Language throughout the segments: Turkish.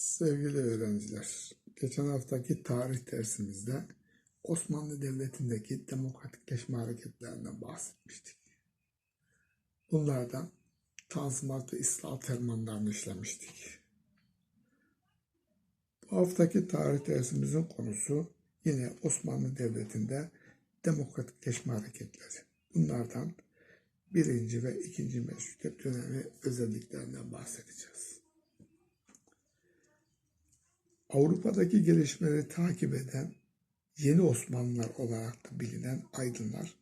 Sevgili öğrenciler, geçen haftaki tarih dersimizde Osmanlı Devleti'ndeki demokratikleşme hareketlerinden bahsetmiştik. Bunlardan Tanzimat ve İslahat fermanlarını işlemiştik. Bu haftaki tarih dersimizin konusu yine Osmanlı Devleti'nde demokratikleşme hareketleri. Bunlardan birinci ve ikinci meşrutiyet dönemi özelliklerinden bahsedeceğiz. Avrupa'daki gelişmeleri takip eden yeni Osmanlılar olarak da bilinen aydınlar,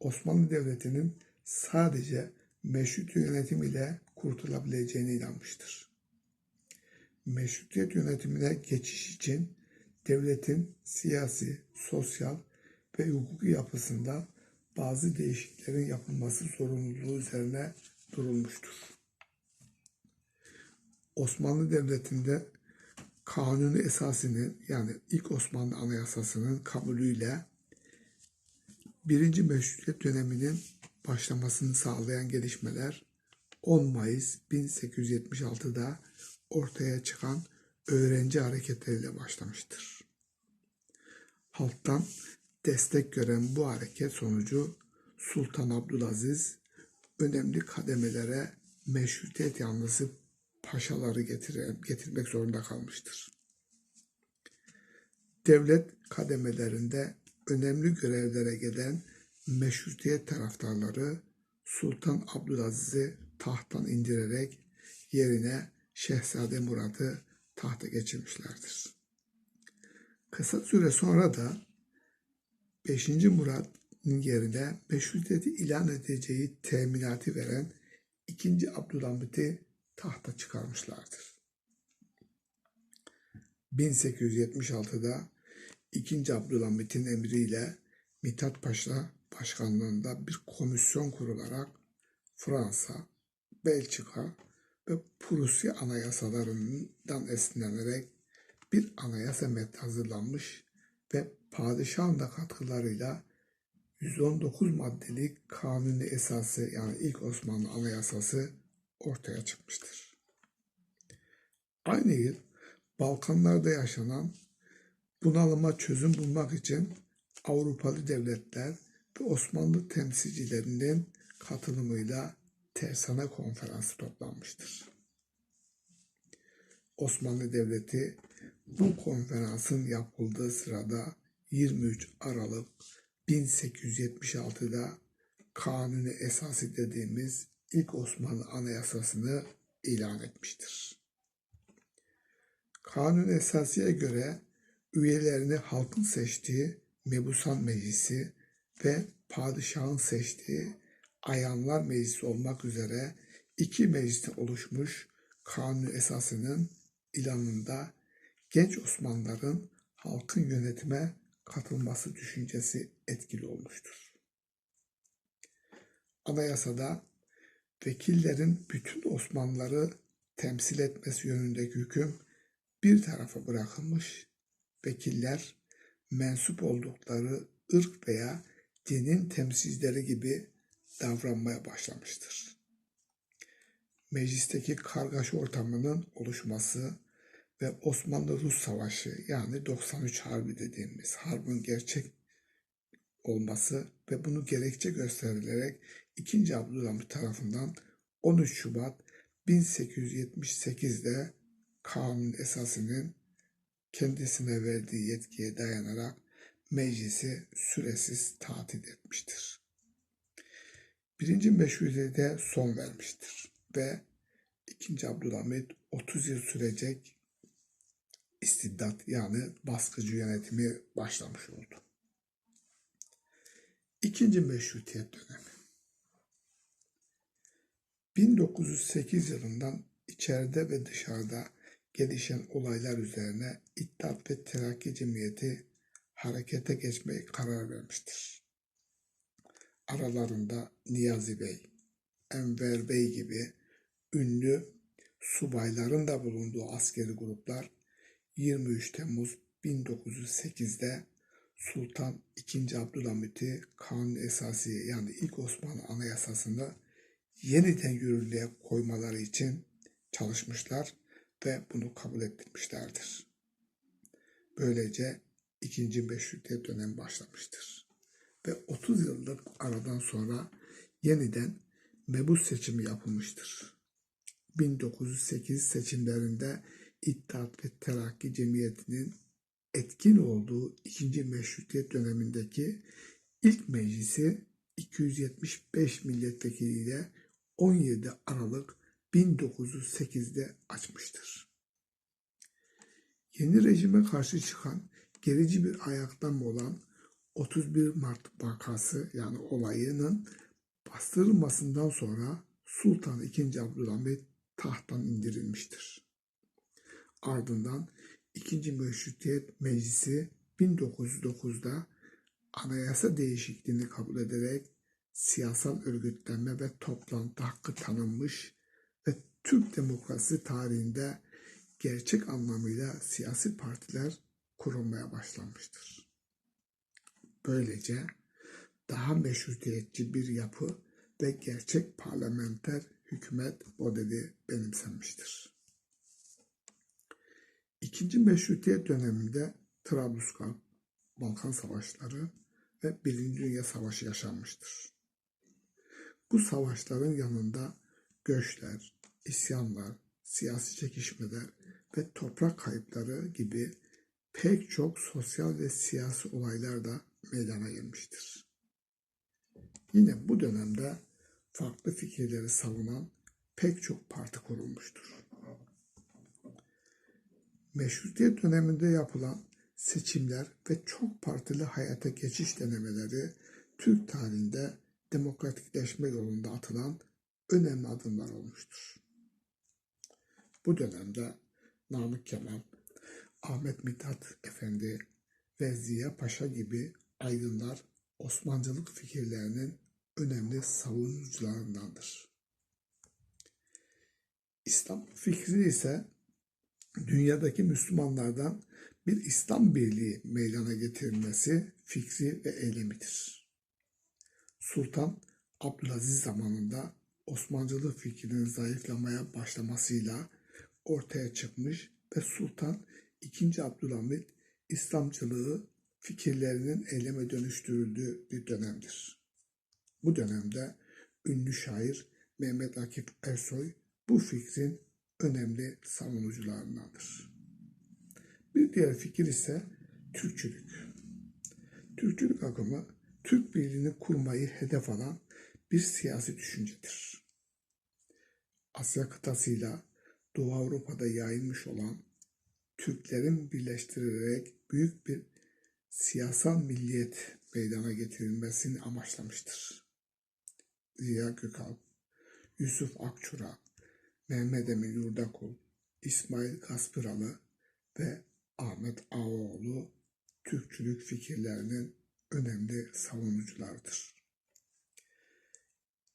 Osmanlı Devleti'nin sadece meşrut yönetim ile kurtulabileceğine inanmıştır. Meşrutiyet yönetimine geçiş için devletin siyasi, sosyal ve hukuki yapısında bazı değişikliklerin yapılması zorunluluğu üzerine durulmuştur. Osmanlı Devleti'nde kanuni esasının yani ilk Osmanlı Anayasası'nın kabulüyle birinci meşrutiyet döneminin başlamasını sağlayan gelişmeler 10 Mayıs 1876'da ortaya çıkan öğrenci hareketleriyle başlamıştır. Halktan destek gören bu hareket sonucu Sultan Abdülaziz önemli kademelere meşrutiyet yanlısı paşaları getire, getirmek zorunda kalmıştır. Devlet kademelerinde önemli görevlere gelen meşrutiyet taraftarları Sultan Abdülaziz'i tahttan indirerek yerine Şehzade Murat'ı tahta geçirmişlerdir. Kısa süre sonra da 5. Murat'ın yerine meşrutiyeti ilan edeceği teminatı veren 2. Abdülhamit'i tahta çıkarmışlardır. 1876'da 2. Abdülhamit'in emriyle Mithat Paşa başkanlığında bir komisyon kurularak Fransa, Belçika ve Prusya anayasalarından esinlenerek bir anayasa metni hazırlanmış ve padişahın da katkılarıyla 119 maddelik kanuni esası yani ilk Osmanlı anayasası ortaya çıkmıştır. Aynı yıl Balkanlarda yaşanan bunalıma çözüm bulmak için Avrupalı devletler ve Osmanlı temsilcilerinin katılımıyla Tersane Konferansı toplanmıştır. Osmanlı Devleti bu konferansın yapıldığı sırada 23 Aralık 1876'da Kanuni Esası dediğimiz ilk Osmanlı Anayasası'nı ilan etmiştir. Kanun Esası'ya göre üyelerini halkın seçtiği Mebusan Meclisi ve padişahın seçtiği Ayanlar Meclisi olmak üzere iki mecliste oluşmuş Kanun Esası'nın ilanında genç Osmanlıların halkın yönetime katılması düşüncesi etkili olmuştur. Anayasada vekillerin bütün Osmanlıları temsil etmesi yönündeki hüküm bir tarafa bırakılmış, vekiller mensup oldukları ırk veya dinin temsilcileri gibi davranmaya başlamıştır. Meclisteki kargaşa ortamının oluşması ve Osmanlı-Rus Savaşı yani 93 Harbi dediğimiz harbin gerçek olması ve bunu gerekçe gösterilerek 2. Abdülhamit tarafından 13 Şubat 1878'de kanun esasının kendisine verdiği yetkiye dayanarak meclisi süresiz tatil etmiştir. Birinci meşrutiyete son vermiştir ve 2. Abdülhamit 30 yıl sürecek istibdat yani baskıcı yönetimi başlamış oldu. İkinci meşrutiyet dönemi. 1908 yılından içeride ve dışarıda gelişen olaylar üzerine İttihat ve Terakki Cemiyeti harekete geçmeye karar vermiştir. Aralarında Niyazi Bey, Enver Bey gibi ünlü subayların da bulunduğu askeri gruplar 23 Temmuz 1908'de Sultan II. Abdülhamit'i kanun esası yani ilk Osmanlı Anayasası'nı yeniden yürürlüğe koymaları için çalışmışlar ve bunu kabul ettirmişlerdir. Böylece ikinci meşrutiyet dönemi başlamıştır. Ve 30 yıllık aradan sonra yeniden mebus seçimi yapılmıştır. 1908 seçimlerinde İttihat ve Terakki Cemiyeti'nin etkin olduğu ikinci meşrutiyet dönemindeki ilk meclisi 275 milletvekiliyle 17 Aralık 1908'de açmıştır. Yeni rejime karşı çıkan gerici bir ayaklanma olan 31 Mart vakası yani olayının bastırılmasından sonra Sultan II. Abdülhamit tahttan indirilmiştir. Ardından 2. Meşrutiyet Meclisi 1909'da anayasa değişikliğini kabul ederek siyasal örgütlenme ve toplantı hakkı tanınmış ve Türk demokrasi tarihinde gerçek anlamıyla siyasi partiler kurulmaya başlanmıştır. Böylece daha meşrutiyetçi bir yapı ve gerçek parlamenter hükümet modeli benimsenmiştir. İkinci Meşrutiyet döneminde Trablusgarp, Balkan Savaşları ve Birinci Dünya Savaşı yaşanmıştır. Bu savaşların yanında göçler, isyanlar, siyasi çekişmeler ve toprak kayıpları gibi pek çok sosyal ve siyasi olaylar da meydana gelmiştir. Yine bu dönemde farklı fikirleri savunan pek çok parti kurulmuştur. Meşrutiyet döneminde yapılan seçimler ve çok partili hayata geçiş denemeleri Türk tarihinde demokratikleşme yolunda atılan önemli adımlar olmuştur. Bu dönemde Namık Kemal, Ahmet Mithat Efendi ve Ziya Paşa gibi aydınlar Osmancılık fikirlerinin önemli savunucularındandır. İslam fikri ise dünyadaki Müslümanlardan bir İslam birliği meydana getirilmesi fikri ve eylemidir. Sultan Abdülaziz zamanında Osmancılık fikrinin zayıflamaya başlamasıyla ortaya çıkmış ve Sultan II. Abdülhamit İslamcılığı fikirlerinin eyleme dönüştürüldüğü bir dönemdir. Bu dönemde ünlü şair Mehmet Akif Ersoy bu fikrin önemli savunucularındandır. Bir diğer fikir ise Türkçülük. Türkçülük akımı Türk birliğini kurmayı hedef alan bir siyasi düşüncedir. Asya kıtasıyla Doğu Avrupa'da yayılmış olan Türklerin birleştirilerek büyük bir siyasal milliyet meydana getirilmesini amaçlamıştır. Ziya Gökalp, Yusuf Akçura, Mehmet Emin Yurdakul, İsmail Kaspıralı ve Ahmet Ağaoğlu Türkçülük fikirlerinin önemli savunuculardır.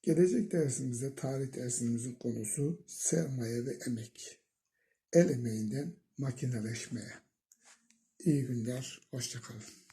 Gelecek dersimizde tarih dersimizin konusu sermaye ve emek. El emeğinden makineleşmeye. İyi günler, hoşçakalın.